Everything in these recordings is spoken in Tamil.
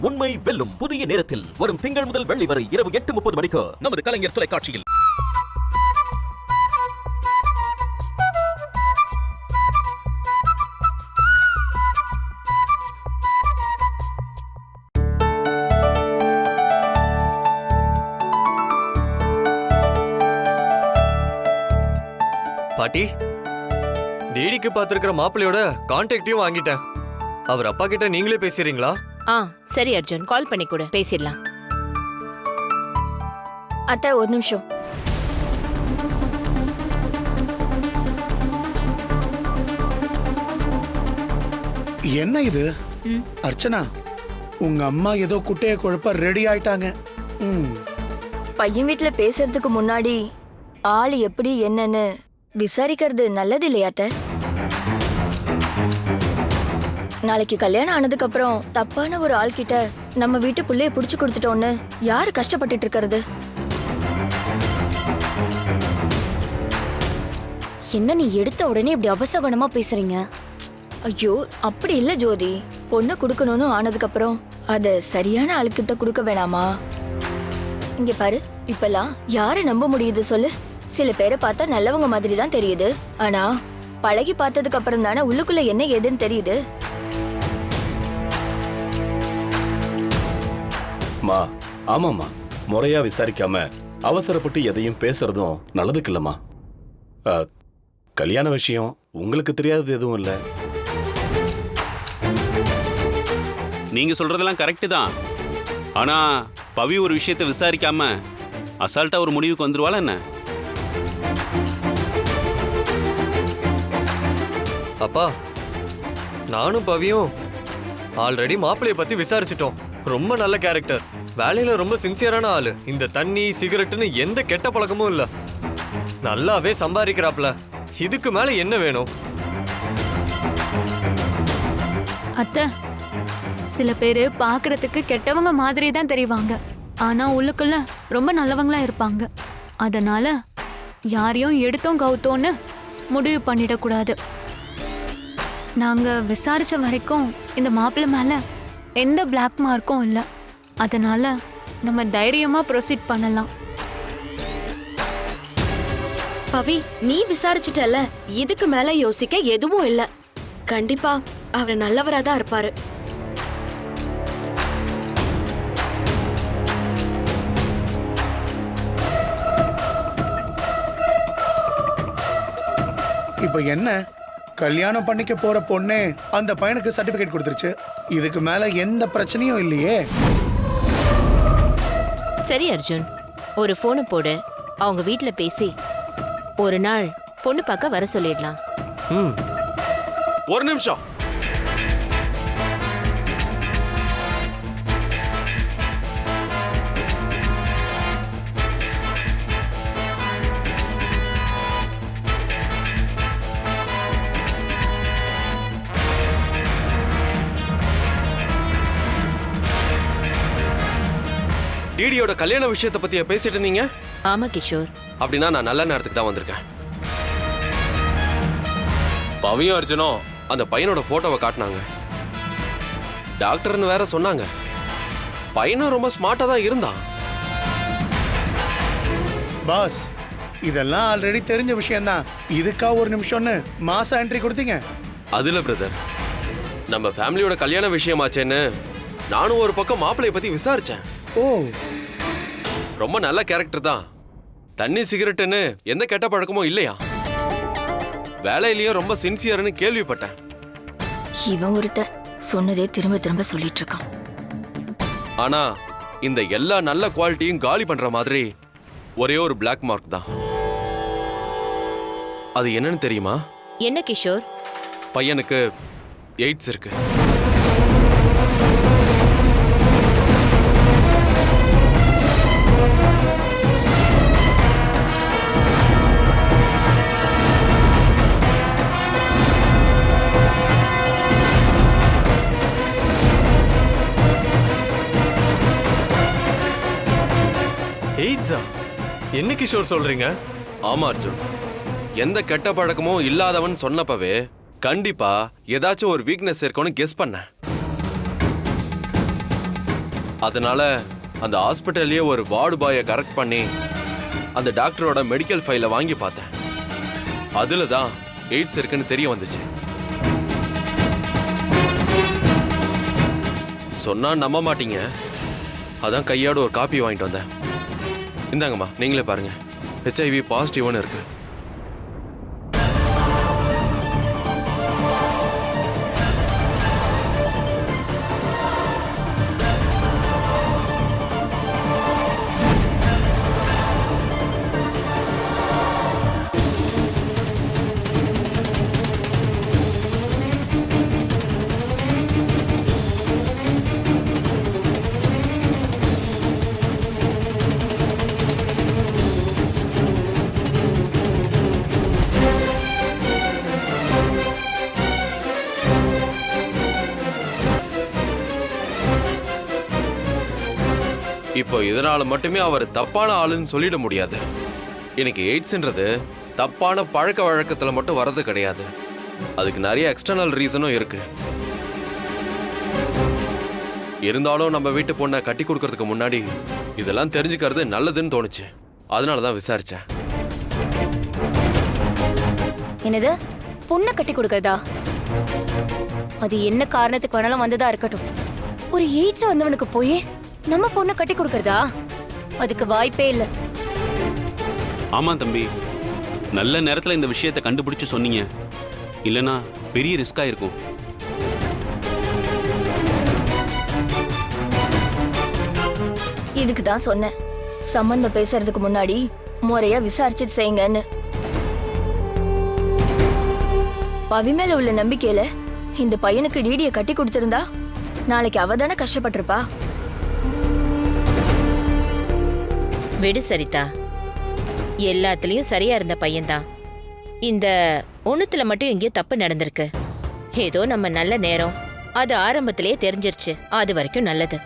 உண்மை வெல்லும் புதிய நேரத்தில் வரும் திங்கள் முதல் வெள்ளி வரை இரவு எட்டு முப்பது மணிக்கு நமது கலைஞர் தொலைக்காட்சியில். பாட்டி டிடிக்கு பார்த்துருக்கிற மாப்பிள்ளையோட கான்டாக்டையும் வாங்கிட்டேன். அவர் அப்பா கிட்ட நீங்களே பேசுறீங்களா ஆ சரி அர்ஜுன். கால் பண்ணி கொடு பேசிடலாம். அத்தை ஒரு நிமிஷம். என்ன இது? அர்ச்சனா உங்க அம்மா ஏதோ குட்டைய குழப்ப ரெடி ஆயிட்டாங்க. ம். பையன் வீட்ல பேசுறதுக்கு முன்னாடி ஆள் எப்படி என்னன்னு விசாரிக்கிறது நல்லது இல்லையா அத்தை? நாளைக்கு கல்யாணம் ஆனதுக்கு அப்புறம் தப்பான ஒரு ஆள் கிட்ட நம்ம வீட்டு புள்ளைய புடிச்சு கொடுத்துட்டோன்னு யாரு கஷ்டப்பட்டுட்டு இருக்கிறது? என்ன நீ எடுத்த உடனே இப்படி அபசகுணமா பேசுறீங்க? ஐயோ அப்படி இல்ல ஜோதி. பொண்ணு கொடுக்கணும்னு ஆனதுக்கு அப்புறம் அத சரியான ஆளுக்கிட்ட கொடுக்க வேணாமா? இங்க பாரு இப்பெல்லாம் யாரை நம்ப முடியுது சொல்லு. சில பேரை பார்த்தா நல்லவங்க மாதிரி தான் தெரியுது. ஆனா பழகி பார்த்ததுக்கு அப்புறம் தானே உள்ளுக்குள்ள என்ன ஏதுன்னு தெரியுது. மா ஆமாம்மா. முறையா விசாரிக்காம அவசரப்பட்டு எதையும் பேசுறதும் நல்லதுக்கு இல்லம்மா. கல்யாண விஷயம் உங்களுக்கு தெரியாதது எதுவும் இல்லை? நீங்க சொல்றதெல்லாம் கரெக்டு தான். ஆனா பவி ஒரு விஷயத்தை விசாரிக்காம அசால்ட்டா ஒரு முடிவுக்கு வந்துருவாளா என்ன? அப்பா நானும் பவியும் ஆல்ரெடி மாப்பிள்ளைய பத்தி விசாரிச்சிட்டோம். ரொம்ப நல்ல கேரக்டர் வேலையில ரொம்ப சின்சியரான ஆளு. இந்த தண்ணி சிகரெட்டுன்னு எந்த கெட்ட பழக்கமும் இல்ல. நல்லாவே சம்பாதிக்கிறாப்ல. இதுக்கு மேல என்ன வேணும்? அத்தை சில பேரு பார்க்கறதுக்கு கெட்டவங்க மாதிரி தான் தெரிவாங்க. ஆனா உள்ளுக்குள்ள ரொம்ப நல்லவங்களா இருப்பாங்க. அதனால யாரையும் எடுத்தோம் கவுத்தோன்னு முடிவு பண்ணிடக்கூடாது. நாங்க விசாரிச்ச வரைக்கும் இந்த மாப்பிள்ளை மேல எந்த பிளாக் மார்க்கும் இல்லை. அதனால நம்ம தைரியமா ப்ரொசீட் பண்ணலாம். பவி நீ விசாரிச்சுட்டல இதுக்கு மேல யோசிக்க எதுவும் இல்ல. கண்டிப்பா அவர் நல்லவரா தான் இருப்பாரு. இப்போ என்ன? கல்யாணம் பண்ணிக்க போற பொண்ணே அந்த பையனுக்கு சர்டிபிகேட் கொடுத்துருச்சு. இதுக்கு மேல எந்த பிரச்சனையும் இல்லையே. சரி அர்ஜுன். ஒரு ஃபோனை போடு. அவங்க வீட்ல பேசி ஒரு நாள் பொண்ணு பார்க்க வர சொல்லிடலாம். ம். ஒரு நிமிஷம். டிடியோட கல்யாண விஷயத்தை பத்தி பேசிட்டு இருந்தீங்க? ஆமா கிஷோர். அப்படின்னா நான் நல்ல நேரத்துக்கு தான் வந்திருக்கேன். பவியும் அர்ஜுனும். அந்த பையனோட போட்டோவை காட்டினாங்க. டாக்டர்னு வேற சொன்னாங்க. பையனும் ரொம்ப ஸ்மார்ட்டா தான் இருந்தான். பாஸ் இதெல்லாம் ஆல்ரெடி தெரிஞ்ச விஷயம்தான். இதுக்கா ஒரு நிமிஷம்னு மாசம் என்ட்ரி கொடுத்தீங்க. அதுல பிரதர் நம்ம ஃபேமிலியோட கல்யாண விஷயமாச்சேன்னு நானும் ஒரு பக்கம் மாப்பிளைய பத்தி விசாரிச்சேன். ஓ ரொம்ப நல்ல கேரக்டர் தான். தண்ணி சிகரெட்டுன்னு எந்த கெட்ட பழக்கமும் இல்லையா? வேலையிலயும் ரொம்ப சின்சியர்னு கேள்விப்பட்டேன். இவன் ஒருத்தன் சொன்னதே திரும்ப திரும்ப சொல்லிட்டு இருக்கான் ஆனா இந்த எல்லா நல்ல குவாலிட்டியும் காலி பண்ற மாதிரி ஒரே ஒரு Black மார்க் தான். அது என்னன்னு தெரியுமா? என்ன கிஷோர்? பையனுக்கு எய்ட்ஸ் இருக்கு. என்ன கிஷோர் சொல்றீங்க? ஆமா அர்ஜுன். எந்த கெட்ட பழக்கமும் இல்லாதவன் சொன்னப்பவே கண்டிப்பா ஏதாச்சும் ஒரு வீக்னஸ் இருக்கும்னு கெஸ் பண்ணேன். அதனால அந்த ஹாஸ்பிட்டல்லையே ஒரு வார்டு பாயை கரெக்ட் பண்ணி அந்த டாக்டரோட மெடிக்கல் ஃபைலை வாங்கி பார்த்தேன். அதில் தான் எய்ட்ஸ் இருக்குன்னு தெரிய வந்துச்சு. சொன்னா நம்ப மாட்டீங்க. அதான் கையோட ஒரு காப்பி வாங்கிட்டு வந்தேன். இந்தாங்கம்மா நீங்களே பாருங்கள் ஹெச்ஐவி பாசிட்டிவ்னு இருக்குது இப்போ இதனால மட்டுமே அவர் தப்பான ஆளுன்னு சொல்லிட முடியாது. எனக்கு எய்ட்ஸ்ன்றது தப்பான பழக்க வழக்கத்தில் மட்டும் வர்றது கிடையாது. அதுக்கு நிறைய எக்ஸ்டர்னல் ரீசனும் இருக்கு. இருந்தாலும் நம்ம வீட்டு பொண்ணை கட்டி கொடுக்கறதுக்கு முன்னாடி இதெல்லாம் தெரிஞ்சுக்கிறது நல்லதுன்னு தோணுச்சு. அதனால தான் விசாரிச்சேன். என்னது? பொண்ணை கட்டி கொடுக்கறதா? அது என்ன காரணத்துக்கு வேணாலும் வந்ததா இருக்கட்டும். ஒரு எய்ட்ஸ் வந்தவனுக்கு போய். நம்ம பொண்ணை கட்டி கொடுக்கறதா? அதுக்கு வாய்ப்பே இல்லை. ஆமா தம்பி. நல்ல நேரத்துல இந்த விஷயத்தை கண்டுபிடிச்சு சொன்னீங்க. இல்லனா பெரிய ரிஸ்கா இருக்கும் இதுக்கு தான் சொன்னேன். சம்பந்தம் பேசுறதுக்கு முன்னாடி முறையா விசாரிச்சுட்டு செய்யுங்கன்னு. பவி மேல உள்ள நம்பிக்கையில இந்த பையனுக்கு டிடிய கட்டி கொடுத்திருந்தா நாளைக்கு அவ தானே கஷ்டப்பட்டிருப்பா? விடு சரிதா. எல்லாத்துலேயும் சரியா இருந்த பையன்தான். இந்த ஒண்ணுத்துல மட்டும் எங்கேயோ தப்பு நடந்திருக்கு. ஏதோ நம்ம நல்ல நேரம். அது ஆரம்பத்திலேயே தெரிஞ்சிருச்சு. அது வரைக்கும் நல்லது.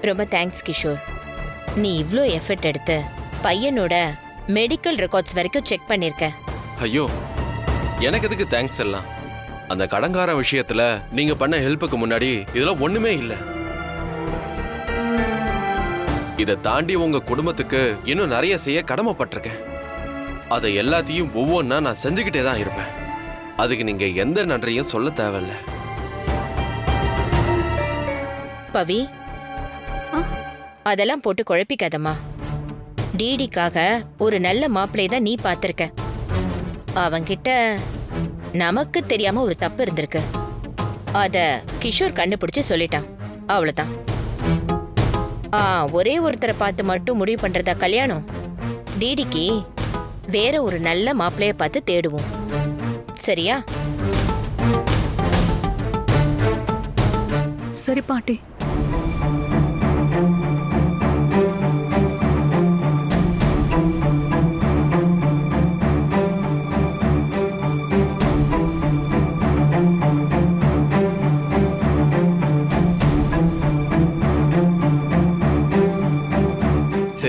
ரொம்ப தேங்க்ஸ் கிஷோர். நீ இவ்வளோ எஃபர்ட் எடுத்து பையனோட மெடிக்கல் ரெக்கார்ட்ஸ் வரைக்கும் செக் பண்ணிருக்க. ஐயோ எனக்கு எதுக்கு தேங்க்ஸ் எல்லாம்? அந்த கடங்கார விஷயத்துல நீங்க பண்ண ஹெல்ப்புக்கு முன்னாடி இதெல்லாம் ஒண்ணுமே இல்லை. இதை தாண்டி உங்க குடும்பத்துக்கு இன்னும் நிறைய செய்ய கடமைப்பட்டிருக்கேன். அதை எல்லாத்தையும் ஒவ்வொன்றா நான் செஞ்சுக்கிட்டே தான் இருப்பேன். அதுக்கு நீங்க எந்த நன்றியும் சொல்ல தேவையில்ல. பவி. அதெல்லாம் போட்டு குழப்பிக்காதம்மா. டிடிக்காக ஒரு நல்ல மாப்பிள்ளை தான் நீ பார்த்துருக்க. அவங்கிட்ட நமக்கு தெரியாம ஒரு தப்பு இருந்திருக்கு. அத கிஷோர் கண்டுபிடிச்சு சொல்லிட்டான். அவ்வளவுதான். ஒரே ஒருத்தரை பார்த்து மட்டும் முடிவு பண்றதா கல்யாணம்? டிடிக்கு வேற ஒரு நல்ல மாப்பிள்ளைய பார்த்து தேடுவோம். சரியா? சரி பாட்டி.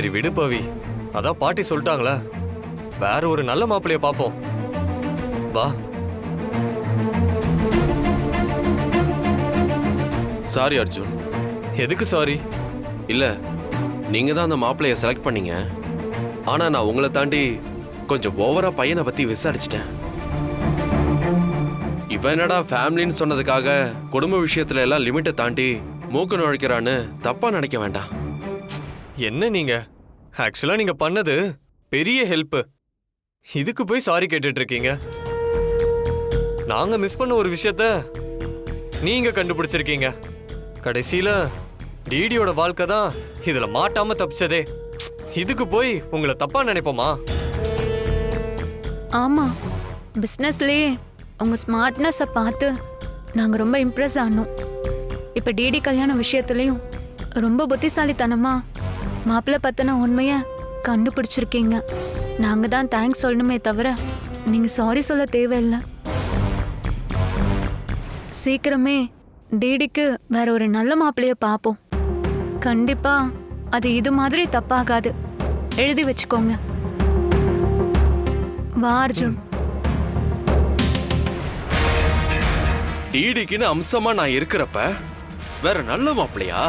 சரி விடு பவி. அதான் பாட்டி சொல்லிட்டாங்களே. வேற ஒரு நல்ல மாப்பிள்ளைய பார்ப்போம் வா. சாரி அர்ஜுன் எதுக்கு சாரி இல்ல நீங்க தான் அந்த மாப்பிளைய செலக்ட் பண்ணீங்க. ஆனா நான் உங்களை தாண்டி கொஞ்சம் ஓவரா பையனை பத்தி விசாரிச்சிட்டேன். இவன் என்னடா ஃபேமிலின்னு சொன்னதுக்காக குடும்ப விஷயத்துல எல்லாம் லிமிட்டை தாண்டி மூக்கு நுழைக்கிறான்னு தப்பா நினைக்க வேண்டாம். என்ன நீங்க? ஆக்சுவலா நீங்க பண்ணது பெரிய ஹெல்ப் இதுக்கு போய் சாரி கேட்டுட்டு இருக்கீங்க நாங்க மிஸ் பண்ண ஒரு விஷயத்த நீங்க கண்டுபிடிச்சிருக்கீங்க. கடைசியில டிடியோட வாழ்க்கை தான் இதுல மாட்டாம தப்பிச்சதே. இதுக்கு போய் உங்களை தப்பா நினைப்போமா? ஆமா. பிஸ்னஸ்லயே உங்க ஸ்மார்ட்னஸை பார்த்து நாங்க ரொம்ப இம்ப்ரெஸ் ஆனோம். இப்ப டிடி கல்யாண விஷயத்துலயும் ரொம்ப புத்திசாலித்தனமா மாப்பிள்ள பத்தின உண்மைய கண்டுபிடிச்சிருக்கீங்க. நாங்க தான் தேங்க்ஸ் சொல்லணுமே தவிர நீங்க சாரி சொல்ல தேவையில்லை. சீக்கிரமே டிடிக்கு வேற ஒரு நல்ல மாப்பிள்ளைய பார்ப்போம் கண்டிப்பா அது இது மாதிரி தப்பாகாது. எழுதி வச்சுக்கோங்க. வா அர்ஜுன். டிடிக்குன்னு அம்சமா நான் இருக்கிறப்ப வேற நல்ல மாப்பிள்ளையா?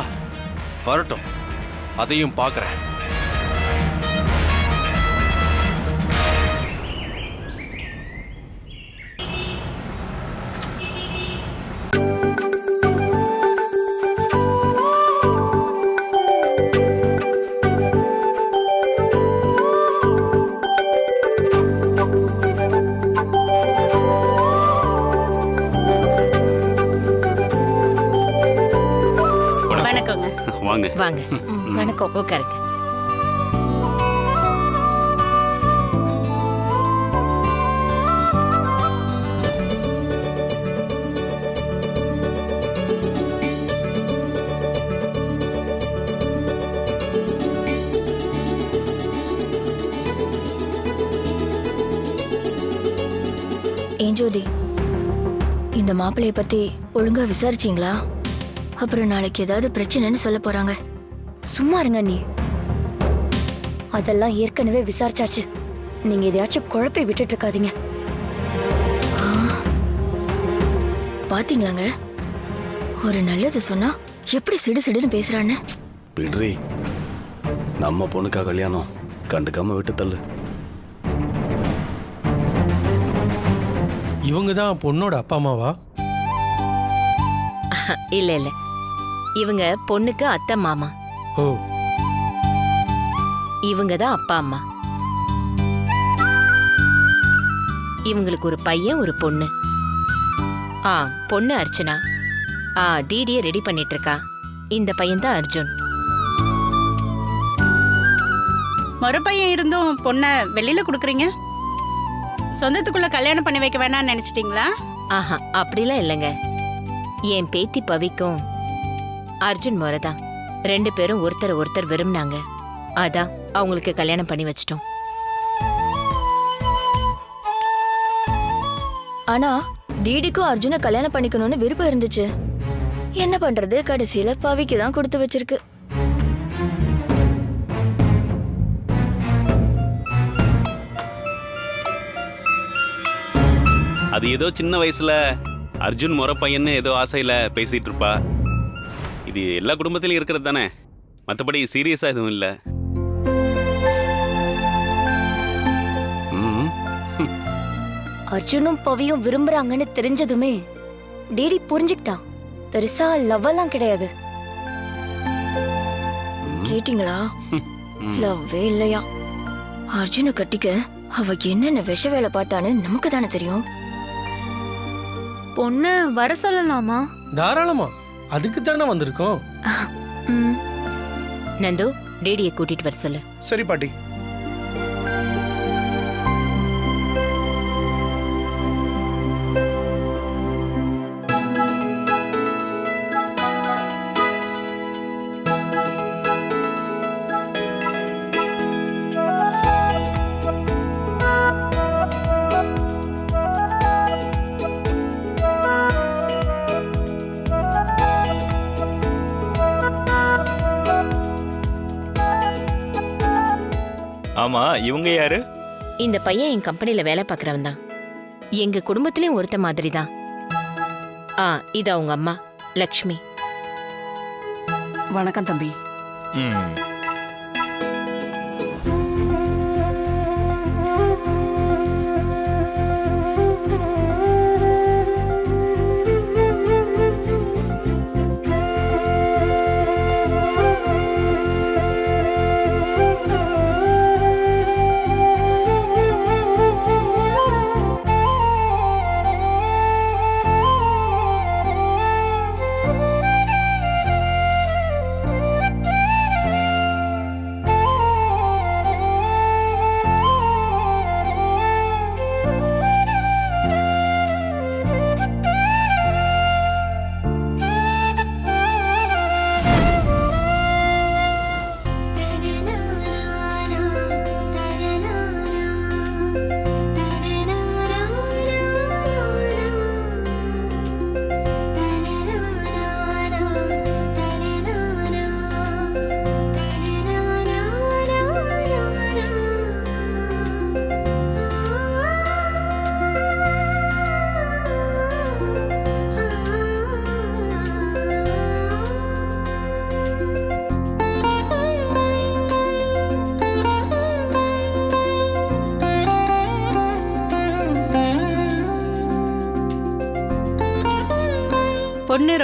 வரட்டும். அதையும் பார்க்குறேன். உட்காருங்க. ஏன் ஜோதி? இந்த மாப்பிள்ளைய பத்தி ஒழுங்கா விசாரிச்சீங்களா? அப்புறம் நாளைக்கு ஏதாவது பிரச்சனைன்னு சொல்ல போறாங்க. சும்மா இருங்க நீ அதெல்லாம் ஏற்கனவே விசாரிச்சாச்சு. நீங்க எதையாச்சும் குழப்பி விட்டுட்டு இருக்காதீங்க பாத்தீங்களாங்க? ஒரு நல்லது சொன்னா எப்படி சிடு சிடுன்னு பேசுறான்னு? விடுறி. நம்ம பொண்ணுக்கா கல்யாணம். கண்டுக்காம விட்டு தள்ளு. இவங்க தான் பொண்ணோட அப்பா அம்மாவா? இல்ல இல்ல. இவங்க பொண்ணுக்கு அத்தை மாமா. ஓ. இவங்க தான் அப்பா அம்மா. இவங்களுக்கு ஒரு பையன் ஒரு பொண்ணு. ஆ பொண்ணு அர்ச்சனா. ஆ டிடிய ரெடி பண்ணிட்டு இருக்கா இந்த பையன் தான் அர்ஜுன் மறுபையன் இருந்தும் பொண்ணை வெளியில கொடுக்குறீங்க? சொந்தத்துக்குள்ள கல்யாணம் பண்ணி வைக்க வேணாம்னு நினைச்சிட்டீங்களா? ஆஹா அப்படிலாம் இல்லைங்க. என் பேத்தி பவிக்கும் அர்ஜுன் முறைதான். ரெண்டு பேரும் ஒருத்தர் ஒருத்தர் விரும்பினாங்க. அதான் அவங்களுக்கு கல்யாணம் பண்ணி வச்சிட்டோம். ஆனா டிடிக்கும் அர்ஜுனை கல்யாணம் பண்ணிக்கணும்னு விருப்பம் இருந்துச்சு. என்ன பண்றது? கடைசியில பவிக்கு தான் கொடுத்து வச்சிருக்கு. அது ஏதோ சின்ன வயசுல அர்ஜுன் முறை பையன்னு ஏதோ ஆசையில பேசிட்டு இருப்பா. இது எல்லா குடும்பத்திலும் இருக்கிறது தானே? மற்றபடி சீரியஸா எதுவும் இல்லை. அர்ஜுனும் பவியும் விரும்புறாங்கன்னு தெரிஞ்சதுமே டிடி புரிஞ்சுக்கிட்டான் பெருசா லவ் எல்லாம் கிடையாது. கேட்டிங்களா? லவ்வே இல்லையா? அர்ஜுனை கட்டிக்க அவ என்னென்ன விஷ வேலை பார்த்தான்னு நமக்கு தானே தெரியும். பொண்ணு வர சொல்லலாமா? தாராளமா. அதுக்கு தானே வந்திருக்கோம் ம். நந்து டிடியை கூட்டிட்டு வர சொல்லு. சரி பாட்டி. ஆமா இவங்க யாரு? இந்த பையன் என் கம்பெனில வேலை பார்க்கறவன் தான். எங்க குடும்பத்திலயும் ஒருத்த மாதிரி தான் ஆ இது அவங்க அம்மா லக்ஷ்மி. வணக்கம் தம்பி. ம்.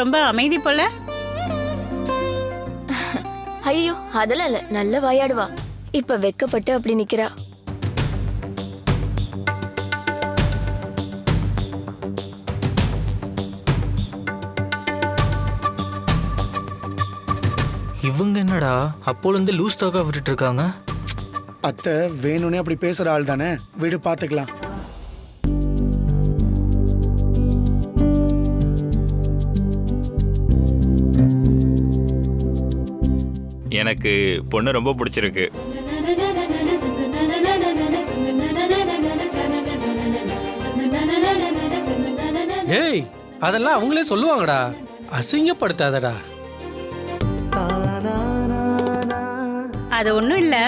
ரொம்ப அமைதி போல. ஐயோ அதெல்லாம் இல்ல. நல்ல வாயாடுவா. இப்ப வெக்கப்பட்டு அப்படி நிக்கிறா. இவங்க என்னடா? அப்போலேருந்து லூஸ் டாக்கா விட்டுட்டு இருக்காங்க. அத்தை வேணும்னே அப்படி பேசுற ஆள் தானே? வீடு பாத்துக்கலாம் எனக்கு பொண்ணு ரொம்ப பிடிச்சிருக்கு. ஏய் அதெல்லாம் அவங்களே சொல்லுவாங்கடா. அசிங்கப்படுத்தாதடா. அது ஒன்றும் இல்லை.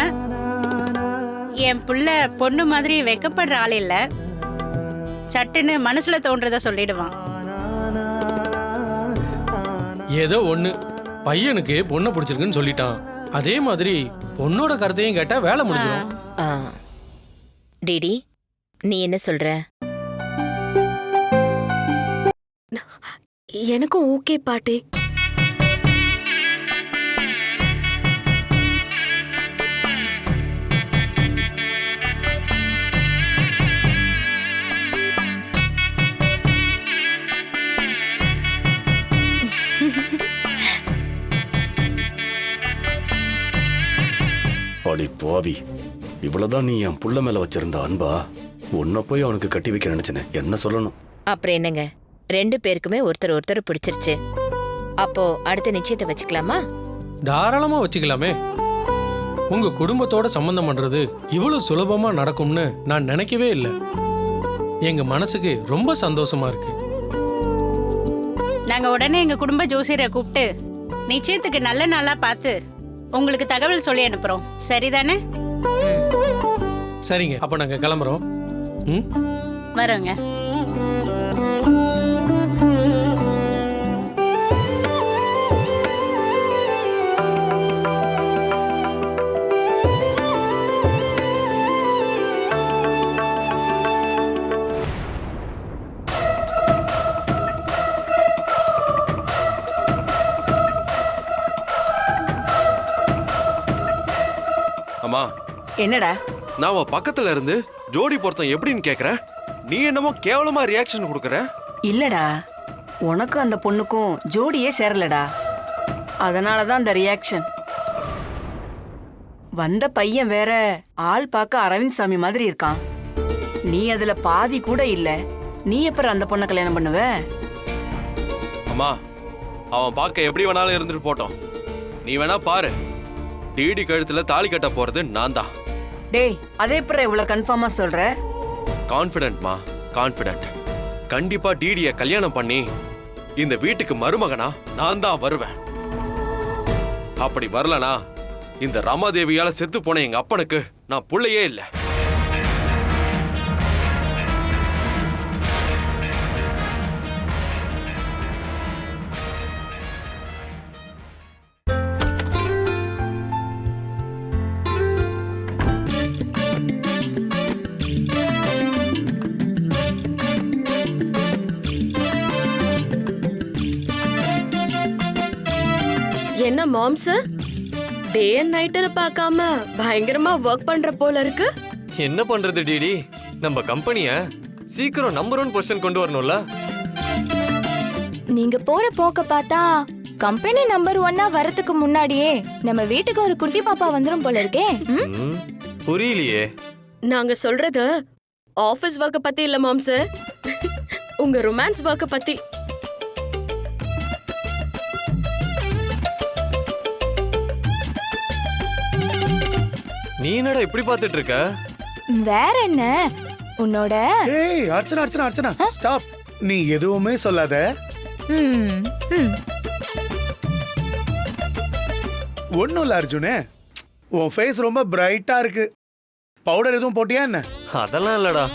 என் புள்ள பொண்ணு மாதிரி வெக்கப்படுற ஆள் இல்லை. சட்டுன்னு மனசுல தோன்றத சொல்லிடுவான். ஏதோ ஒண்ணு. பையனுக்கு பொண்ணை பிடிச்சிருக்குன்னு சொல்லிட்டான். அதே மாதிரி பொண்ணோட கருத்தையும் கேட்டா வேலை முடிஞ்சிடும் ஆ. டிடி நீ என்ன சொல்ற? எனக்கும் ஓகே பாட்டி. அடி பாவி இவ்வளவுதான் நீ என் புள்ள மேல வச்சிருந்த அன்பா? உன்னை போய் அவனுக்கு கட்டி வைக்க நினைச்சனே என்ன சொல்லணும்? அப்புறம் என்னங்க? ரெண்டு பேருக்குமே ஒருத்தர் ஒருத்தர் பிடிச்சிருச்சு. அப்போ அடுத்த நிச்சயத்தை வச்சுக்கலாமா? தாராளமா வச்சுக்கலாமே. உங்க குடும்பத்தோட சம்பந்தம் பண்றது இவ்வளவு சுலபமா நடக்கும்னு நான் நினைக்கவே இல்லை. எங்க மனசுக்கு ரொம்ப சந்தோஷமா இருக்கு. நாங்க உடனே எங்க குடும்ப ஜோசியரை கூப்பிட்டு நிச்சயத்துக்கு நல்ல நாளா பார்த்து உங்களுக்கு தகவல் சொல்லி அனுப்புறோம். சரிதானே? சரிங்க. அப்ப நாங்க கிளம்புறோம். ம்? வரோங்க. என்னடா? நான் உன் பக்கத்துல இருந்து ஜோடி பொருத்தம் எப்படின்னு கேக்குறேன். நீ என்னமோ கேவலமா ரியாக்ஷன் கொடுக்குற? இல்லடா. உனக்கும் அந்த பொண்ணுக்கும் ஜோடியே சேரலடா. அதனால தான் அந்த ரியாக்ஷன் வந்த பையன் வேற ஆள் பார்க்க அரவிந்த் சாமி மாதிரி இருக்கான். நீ அதுல பாதி கூட இல்ல. நீ எப்பறம் அந்த பொண்ணை கல்யாணம் பண்ணுவ? அம்மா அவன் பார்க்க எப்படி வேணாலும் இருந்துட்டு போட்டோம். நீ வேணா பாரு. டிடி கழுத்துல தாலி கட்ட போறது நான் தான் டேய் அதே பிற இவ்வளவு கன்ஃபார்மா சொல்ற? கான்ஃபிடென்ட்மா கான்ஃபிடென்ட் கண்டிப்பா டிடிய கல்யாணம் பண்ணி இந்த வீட்டுக்கு மருமகனா நான் தான் வருவேன். அப்படி வரலனா இந்த ரமாதேவியால செத்து போன எங்க அப்பனுக்கு நான் புள்ளையே இல்லை. மாம்ஸ் டே அண்ட் நைட்டுன்னு பார்க்காம பயங்கரமா ஒர்க் பண்ற போல இருக்கு. என்ன பண்றது டிடி நம்ம கம்பெனிய சீக்கிரம் நம்பர் ஒன் பொசிஷன் கொண்டு வரணும்ல? நீங்க போற போக்க பார்த்தா கம்பெனி நம்பர் ஒன்னா வரதுக்கு முன்னாடியே நம்ம வீட்டுக்கு ஒரு குட்டி பாப்பா வந்துரும் போல இருக்கே. ம்? ம், புரியலையே. நாங்க சொல்றது ஆபீஸ் ஒர்க்க பத்தி இல்ல மாம்ஸ் உங்க ரொமான்ஸ் ஒர்க்க பத்தி. நீ என்னடா இப்படி பார்த்துட்டு இருக்க? வேற என்ன? உன்னோட ஏய் அர்ச்சனா அர்ச்சனா அர்ச்சனா ஸ்டாப். நீ எதுவுமே சொல்லாத. ம், ம். ஒன்றும் இல்லை அர்ஜுனே. உன் ஃபேஸ் ரொம்ப பிரைட்டா இருக்கு. பவுடர் எதுவும் போட்டியா என்ன? அதெல்லாம் இல்லடா.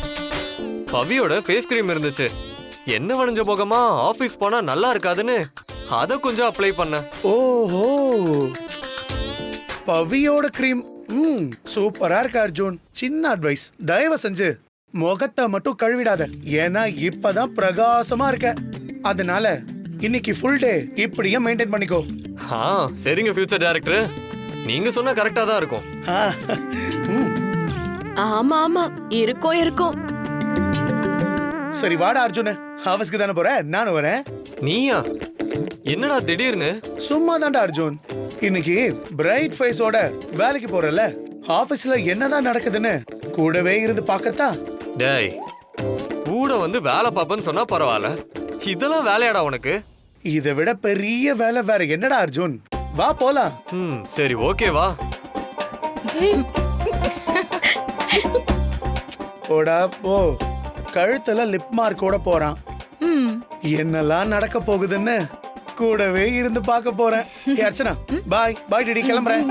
பவியோட ஃபேஸ் கிரீம் இருந்துச்சு. என்ன வளைஞ்ச முகமா? ஆபீஸ் போனா நல்லா இருக்காதுன்னு. அத கொஞ்சம் அப்ளை பண்ணேன் ஓஹோ. பவியோட க்ரீம் ம் சூப்பரா இருக்கு அர்ஜுன். சின்ன அட்வைஸ் தயவு செஞ்சு முகத்தை மட்டும் கழுவிடாத. ஏன்னா இப்பதான் பிரகாசமா இருக்க. அதனால இன்னைக்கு ஃபுல் டே இப்படியே மெயின்டைன் பண்ணிக்கோ. ஆ சரிங்க ஃபியூச்சர் டைரக்டர் நீங்க சொன்னா கரெக்டா தான் இருக்கும். ஆமா ஆமா இருக்கும் இருக்கும். சரி வாடா அர்ஜுன். ஆஃபீஸ்க்கு தானே போற? நானும் வரேன். நீயா? என்னடா திடீர்னு? சும்மா தான்டா அர்ஜுன். இன்னைக்கு பிரைட் ஃபேஸோட வேலைக்கு போறல ஆபீஸ்ல என்னதான் நடக்குதுன்னு கூடவே இருந்து பார்க்கத்தான். டேய் கூட வந்து வேலை பார்ப்பேன்னு சொன்னா பரவாயில்ல. இதெல்லாம் வேலையாடா உனக்கு? இதை விட பெரிய வேலை வேற என்னடா அர்ஜுன்? வா போலாம். ம் சரி ஓகே வா. போடா போ. கழுத்துல லிப் மார்க்கோட போறான். என்னெல்லாம் நடக்க போகுதுன்னு கூடவே இருந்து பார்க்க போறேன். ஏ, அர்ச்சனா பாய் பாய் டிடி கிளம்புறேன்.